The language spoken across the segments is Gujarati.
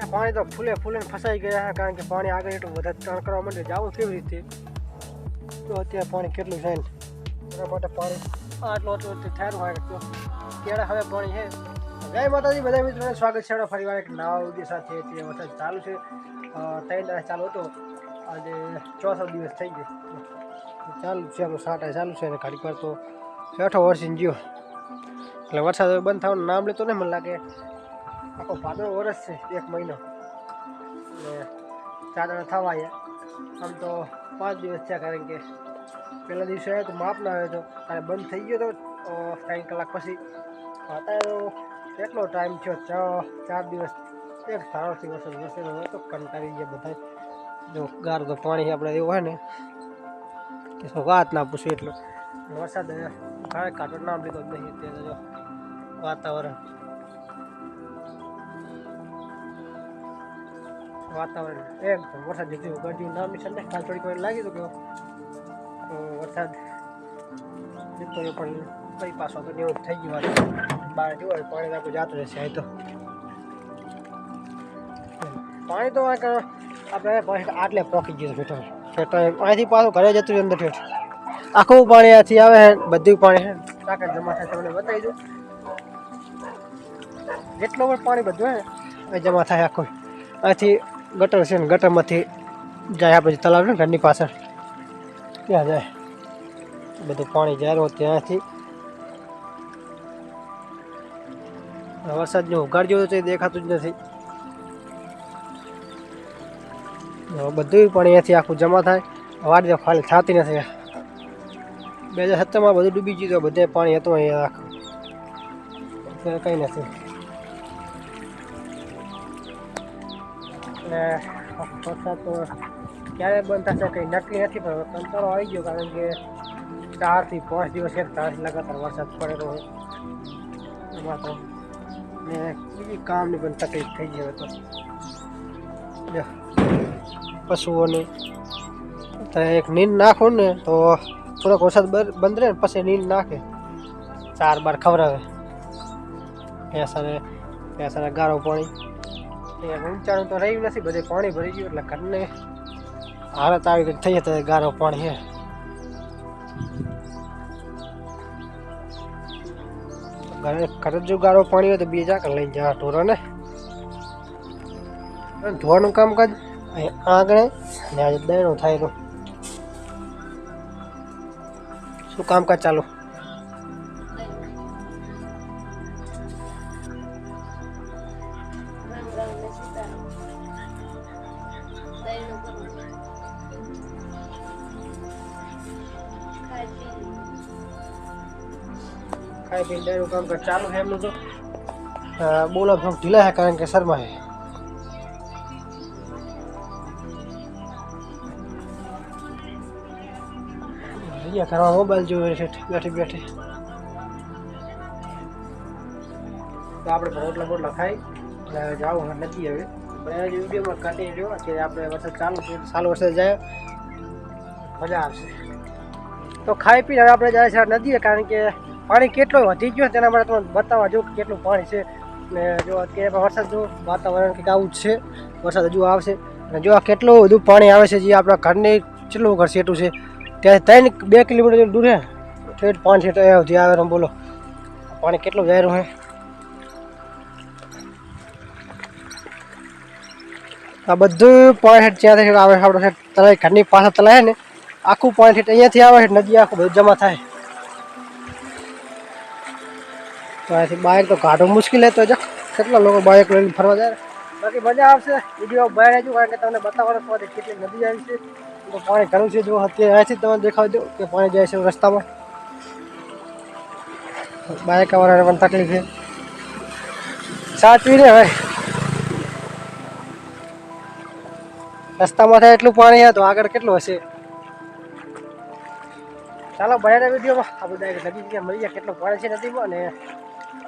ત્યાં પાણી તો ફૂલે ફૂલે ફસાઈ ગયા છે કારણ કે પાણી આગળ એટલું વધારે તણ કરવા માંડે જવું કેવી રીતે? તો અત્યારે પાણી કેટલું છે એના માટે પાણી આટલું આટલું ઠેરું હોય તો. ત્યારે હવે પાણી છે. જય માતાજી બધા મિત્રોને સ્વાગત છે. ફરી વાર એક નવા ઉદ્દેશ સાથે. તે વરસાદ ચાલુ છે. ત્રણ દિવસ ચાલુ હતો. આજે ચોથો દિવસ થઈ ગયો. ચાલુ છે એમ સાટા ચાલુ છે અને ઘડીક વાર તો છઠો વર્ષ ગયો. એટલે વરસાદ બંધ થવાનું નામ લેતો નહીં મને લાગે. આખો ભાદરો વરસ છે એક મહિનો. એટલે ચાર દાડા થવા આવ્યા આમ તો પાંચ દિવસ થયા કારણ કે પહેલા દિવસે આવ્યો તો માપ ના આવ્યો તો ત્યારે બંધ થઈ ગયો તો અ, ત્રણ કલાક પછી. અત્યારે તો કેટલો ટાઈમ થયો? છ ચાર દિવસ. એક ધારોથી વરસાદ વરસેલો હોય તો કંટાળી ગયા બધા જો ગાર તો પાણી આપણે એવું હોય ને કે શું વાત ના પૂછ્યું એટલું. વરસાદ ઘરે કાઢો નામ લીધો જ નહીં તે જો વાતાવરણ. વાતાવરણ એકદમ વરસાદ જેટલું ગરજી નામ છે ને, કાલ થોડીક વાર લાગી તો કે તો વરસાદ જતો રહ્યો પણ ફરી પાછો તો એવું થઈ ગયું વાત બહાર જોવા પાણી આપણું જાતું રહેશે અહીં તો. પાણી તો આ કર- આપણે પાણી આટલે પોકી ગયું ફેટો ફેટો અહીંથી પાછું ઘરે જતું રહ્યું અંદર ઠેઠ. આખું પાણી અહીંયાથી આવે છે, બધું પાણી છે. ટાંકા જમા થાય તમને બતાવી દઉં. જેટલું પણ પાણી બધું હે ને, એ જમા થાય આખું. અહીંથી ગટર છે ને, ગટરમાંથી જાય આપણે તલાવ છે ને, ઘરની પાછળ. ત્યાં જાય. બધું પાણી જાય ત્યાંથી. વરસાદનું ઉઘાડ જેવું તો દેખાતું જ નથી. બધું પાણી અહીંયાથી આખું જમા થાય. વાડી તો ખાલી થતી નથી. બે હજાર સત્તરમાં બધું ડૂબી ગયું બધે પાણી હતું અહીંયા આખું. અત્યારે કંઈ નથી. એટલે વરસાદ તો ક્યારે બંધ થશે કંઈ નક્કી નથી, પણ કંટાળો આવી ગયો કારણ કે ચારથી પાંચ દિવસ એક તાસ લગાતાર વરસાદ પડેલો હોય. એમાં તો ને બીજી કામની પણ તકલીફ થઈ ગઈ તો. પશુઓની તો એક નીંદ નાખો ને તો થોડોક વરસાદ બંધ રહે ને પછી નીંદ નાખે. ચાર બાર ખવડાવે. ભેંસાને ભેંસાને ગારો પાણી. એ ઊંચાણું તો રહ્યું નથી, બધે પાણી ભરી ગયું એટલે ઘરને હાલત આવી ગઈ, થઈ તો ગારો પાણી હે. ઘરે જો ગારો પાણી હોય તો બીજા કે લઈ જવા ઢોરોને ધોવાનું કામકાજ કાજ આગળ ને આજે બહેણું થાય તો. શું કામકાજ ચાલુ? ખાઈ પીને દયણું કામકાજ ચાલુ છે એમનું તો અ, બોલો થોડુંક ઢીલા છે કારણ કે શર્મા છે અહીંયા ઘરમાં મોબાઈલ જોવે છે બેઠી બેઠી તો આપણે રોટલા બોટલા ખાઈ એટલે જાવું નથી હવે પણ એ વિડીયોમાં કન્ટિન્યુ રહ્યો કે આપણે વરસાદ ચાલુ છે ચાલુ વરસાદ જાય મજા આવશે તો ખાઈ પીને હવે આપણે જાય છે નદીએ કારણ કે પાણી કેટલું વધી ગયું તેના માટે તમને બતાવવા જો કેટલું પાણી છે. ને જો અત્યારે વરસાદ જો વાતાવરણ કંઈક આવું જ છે. વરસાદ હજુ આવશે. અને જો આ કેટલું બધું પાણી આવે છે જે આપણા ઘરની કેટલું ઘર સેટું છે. ત્યાં ત્રણ બે કિલોમીટર દૂર છે ઠેઠ પાંચ અહીંયા સુધી આવે બોલો. પાણી કેટલું જાય રહ્યું છે આ બધું પાણી હેઠ જ્યાંથી આવે આપણે તલાઈ ઘરની પાછળ તલાય ને. આખું પાણી હેઠ અહીંયાથી આવે છે, નદી આખું બધું જમા થાય. તો અહીંથી બાઇક તો કાઢવું મુશ્કેલ હતો જ. કેટલા લોકો બાઇક લઈને ફરવા જાય. બાકી મજા આવશે. વીડિયો બહાર આવજો કારણ કે તમને બતાવવાનો છે કેટલી નદી આવી છે. તો પાણી ઘણું છે જો, અત્યારે અહીંયાથી તમે દેખાવ દો કે પાણી જાય છે રસ્તામાં. બાઇક વાળાને પણ તકલીફ છે. સાચવી ને હવે. રસ્તામાં થાય એટલું પાણી તો આગળ કેટલું હશે? ચાલો બહારના વિડીયોમાં. આ બધા લગી જગ્યા મળી જાય કેટલું પાણી છે નદીમાં અને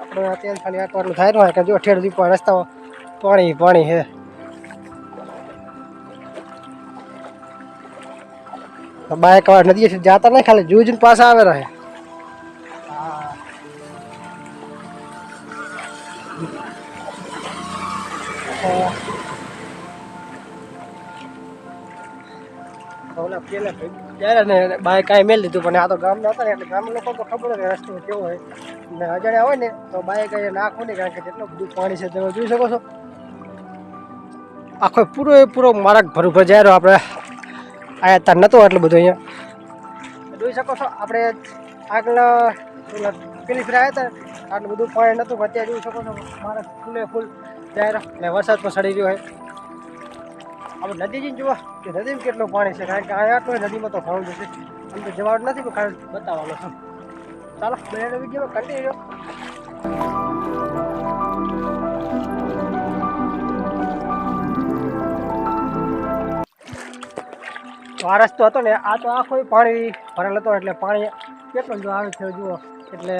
આપણે અત્યારે ખાલી આટલું આટલું થાય રહ્યું કે જો ઠેર સુધી પણ રસ્તામાં પાણી પાણી છે. બાઇક વાળા નદી જાતા નહીં, ખાલી જૂજ પાછા આવે રહે ઓલા પેલા ત્યારે ને બાય કાંઈ મેળ લીધું, પણ આ તો ગામના હતા ને, એટલે ગામ લોકો તો ખબર હોય, રસ્તો કેવો હોય. ને અજાણ્યા હોય ને, તો બાય કાંઈ નાખવું નહીં કારણ કે જેટલું બધું પાણી છે તમે જોઈ શકો છો. આખો પૂરો પૂરો માર્ગ ભર ભર જાય આપણે. આયા તાર નહોતો એટલું બધું અહીંયા. જોઈ શકો છો, આપણે આગળ પેલી ફેર આવ્યા હતા, આટલું બધું પાણી નહોતું અત્યારે જોઈ શકો છો મારા ફૂલે ફૂલ. જાય ને વરસાદ પણ સડી રહ્યો છે આપણે નદી જઈને જુઓ કે નદીમાં કેટલું પાણી છે? કારણ કે આ આટલું નદીમાં તો ઘણું જશે આમ તો જવાનું નથી પણ ખાલી બતાવવાનો છે. ચાલો બે વીડિયો કન્ટિન્યુ તો આ રસ્તો હતો ને, આ તો આખો પાણી ભરેલ હતો, એટલે પાણી કેટલું જો આવે છે જુઓ. એટલે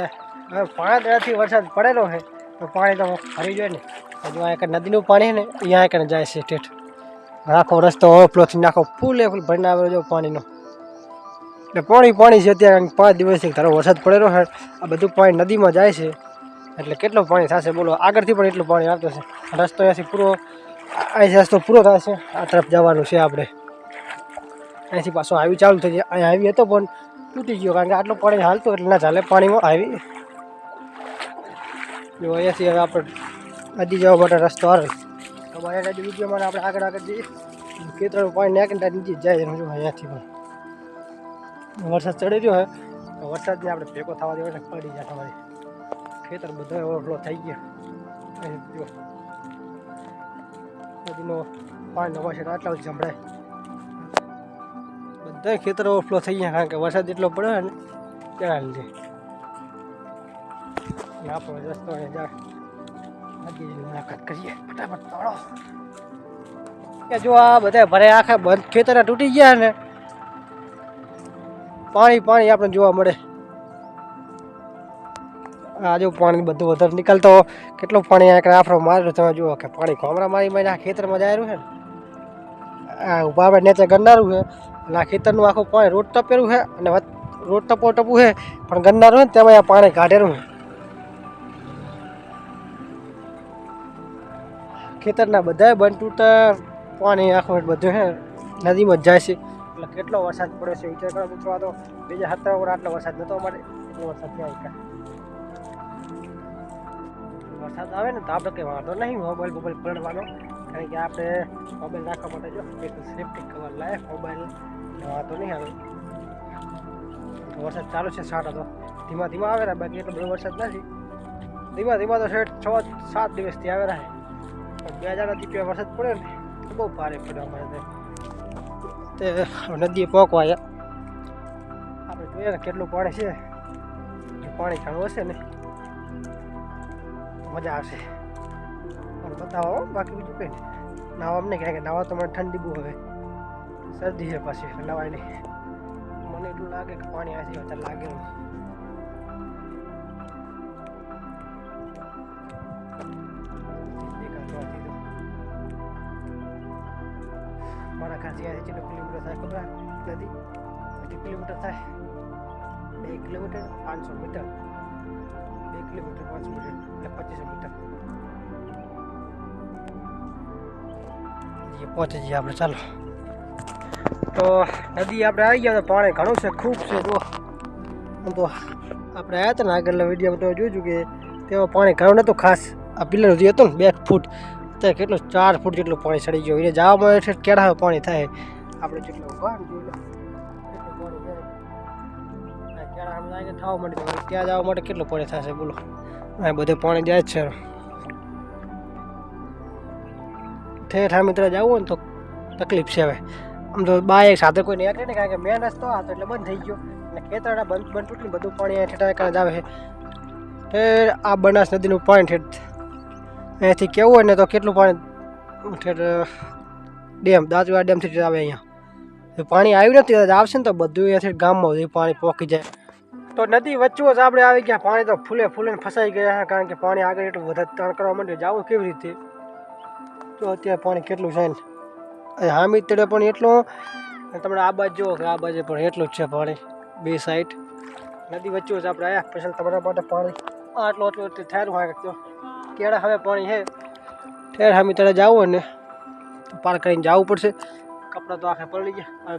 હવે પાંચ દાડાથી વરસાદ પડેલો છે, તો પાણી તો ભરી જોઈએ ને. હજુ અહીંયા નદીનું પાણી છે ને, અહીંયા કને જાય છે ઠેઠ. આખો રસ્તો ઓવરફ્લો નાખો ફૂલે ફૂલ ભરીને આવેલો છે પાણીનો. એટલે પાણી પાણી છે અત્યારે પાંચ દિવસથી ધારો વરસાદ પડેલો છે. આ બધું પાણી નદીમાં જાય છે. એટલે કેટલું પાણી થશે બોલો? આગળથી પણ એટલું પાણી આવતું છે રસ્તો અહીંયાથી પૂરો અહીંથી રસ્તો પૂરો થશે આ તરફ જવાનું છે આપણે. અહીંથી પાછો આવી ચાલુ થઈ જાય. અહીં આવી હતો પણ તૂટી ગયો કારણ કે આટલું પાણી હાલતું એટલે ના ચાલે. પાણીમાં આવી જો અહીંયાથી હવે આપણે નદી જવા માટે રસ્તો આવે. અમારે નદી વિડીયોમાં આપણે આગળ આગળ જઈએ. ખેતરનું પાણી નાખીને નીચે જાય જો અહીંયાથી પણ. વરસાદ ચડી રહ્યો હોય તો વરસાદને આપણે ભેગો થવા દેવો પડી જાય તમારે. ખેતર બધા ઓવરફ્લો થઈ ગયા. જો. નદીનો પાણી નવા છે, આટલા સંભળાય. બધા ખેતર ઓવરફ્લો થઈ ગયા, કારણ કે વરસાદ એટલો પડ્યો ને તેના લીધે આપણો રસ્તો જાય. નદીની મુલાકાત કરીએ. ફટાફટ દોડો કે જો આ બધા ભરે આખા બંધ ખેતર તૂટી ગયા ને, પાણી પાણી આપણે જોવા મળે. આ જો પાણી બધું વધારે નીકળતો, કેટલું પાણી આંકડે આફરો મારેલું તમે જુઓ કે પાણી ખોમરા મારી મારીને આ ખેતરમાં જાય રહ્યું છે આ ઊભા આપણે નેચે ગરનારું છે, અને આ ખેતરનું આખું પાણી રોડ ટપેલું છે, અને રોડ ટપો ટપું છે, પણ ગરનારું છે ને, તેમાં આ પાણી કાઢેલું છે. ખેતરના બધાય બંધ તૂટતા પાણી આખું બધું છે નદીમાં જ જાય છે. એટલે કેટલો વરસાદ પડ્યો છે વિચાર કરો મિત્રો આ તો બીજા સત્તર ઓગણ આટલો વરસાદ નતો અમારે એટલો વરસાદ ત્યાં આવ્યો વરસાદ આવે ને તો આપણે કંઈ વાંધો નહીં મોબાઈલ મોબાઈલ પલળવાનો કારણ કે આપણે મોબાઈલ રાખવા માટે જો, એક સેફ્ટી કવર લાવે મોબાઈલ વાંધો નહીં આવે. તો વરસાદ ચાલુ છે સાટ તો ધીમા ધીમા આવે રહ્યા બાકી એટલો બધો વરસાદ નથી. ધીમા ધીમા તો શેઠ છ સાત દિવસથી આવે રહ્યા પણ બે હજાર દીપિયા વરસાદ પડ્યો ને બહુ ભારે પડ્યો અમારે તે. નદીએ પહોંચવા આપણે જોઈએ ને કેટલું પાણી છે. પાણી ઘણું હશે ને. મજા આવશે. પણ બતાવો બાકી બીજું કંઈ નહીં. નાવા અમને કહે કે, નાવા તો મને ઠંડી બહુ હવે. શરદી છે પાછી નવાય નહીં મને એટલું લાગે કે પાણી આજે વધારે લાગે એવું. ખબર આ નદી કેટલી કિલોમીટર થાય બે કિલોમીટર પાંચસો મીટર બે કિલોમીટર પાંચસો મીટર એટલે પચીસો મીટર જે પહોંચી જઈએ આપણે ચાલો તો નદી આપણે આવી ગયા તો પાણી ઘણું છે ખૂબ છે જો આમ તો આપણે આવ્યા હતા ને આગળના વીડિયો તમે જોયું કે તેમાં પાણી ઘણું નહોતું ખાસ આ પિલર સુધી હતું ને બે ફૂટ અત્યારે કેટલું ચાર ફૂટ જેટલું પાણી ચડી ગયું એટલે જવામાં એટલે કેળા પાણી થાય આપણે જેટલો ભાન જોઈ લો પાણી જાય આ આમ લાગે થવા માંડી તો ત્યાં જવા માટે કેટલું પાણી થશે, બોલો. આ બધે પાણી જાય જ છે. ઠેઠ આ મિત્ર જવું હોય ને તો તકલીફ છે હવે. આમ તો બાય સાથે કોઈ નીકળે ને કારણ કે મેન રસ્તો હતો એટલે બંધ થઈ ગયો. અને ખેતરના બંધ બંધ તૂટીને બધું પાણી અહીંયા ઠેઠા કારણે આવે છે. ઠેઠ આ બનાસ નદીનું પાણી ઠેઠ અહીંયાથી કેવું હોય ને તો કેટલું પાણી ઠેઠ ડેમ દાંતવા ડેમથી આવે અહીંયા. પાણી આવ્યું નથી તો આવશે ને તો બધું અહીંયાથી ગામમાં સુધી પાણી પહોંચી જાય. તો નદી વચ્ચે જ આપણે આવી ગયા, પાણી તો ફૂલે ફૂલે ને ફસાઈ ગયા છે, કારણ કે પાણી આગળ એટલું વધારે તણ કરવા માંડ્યું જવું કેવી રીતે? તો અત્યારે પાણી કેટલું છે ને? અહીં હામી તળે પણ એટલું, અને તમે આ બાજુ જુઓ કે આ બાજુ પણ એટલું જ છે પાણી, બે સાઈડ નદી વચ્ચે જ આપણે આવ્યા પછી તમારા માટે પાણી આટલું આટલું એટલું થયેલું હોય તો. કેળા હવે પાણી છે. ઠેર હામી તારે જવું હોય ને, તો પાર કરીને જવું પડશે. કપડાં તો આખે પલળી ગયા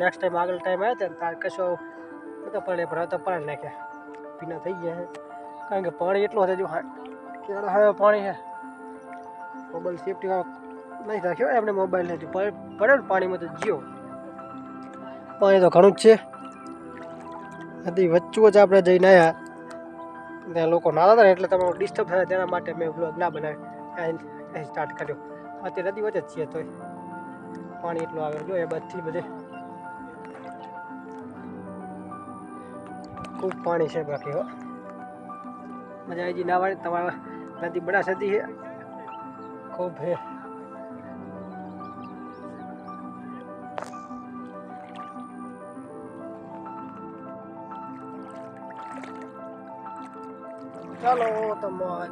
નેક્સ્ટ ટાઈમ આગળ ટાઈમ આવ્યો ને તાર કશો બધા પલળે પણ હવે તો પલળી નાખ્યા પીના થઈ ગયા છે કારણ કે પાણી એટલું હતું જો હા કેવડો હવે પાણી છે। મોબાઈલ સેફટી નહીં રાખ્યો એમને મોબાઈલ નથી પડ્યો ને પાણીમાં તો જીઓ। પાણી તો ઘણું જ છે। નદી વચ્ચું જ આપણે જઈને આવ્યા ત્યાં લોકો નાતા હતા ને, એટલે તમારો ડિસ્ટર્બ થયા, તેના માટે મેં બ્લોગ ના બનાવ્યો અહીં સ્ટાર્ટ કર્યો। અત્યારે નદી વચ્ચે જ છીએ તોય। પાણી એટલું આવે. જો એ બધી બધે ખૂબ પાણી છે બાકી મજા આવી જઈ નાવાની તમારા નદી બડા સદી છે. ખૂબ હે ચાલો, તો મોજ.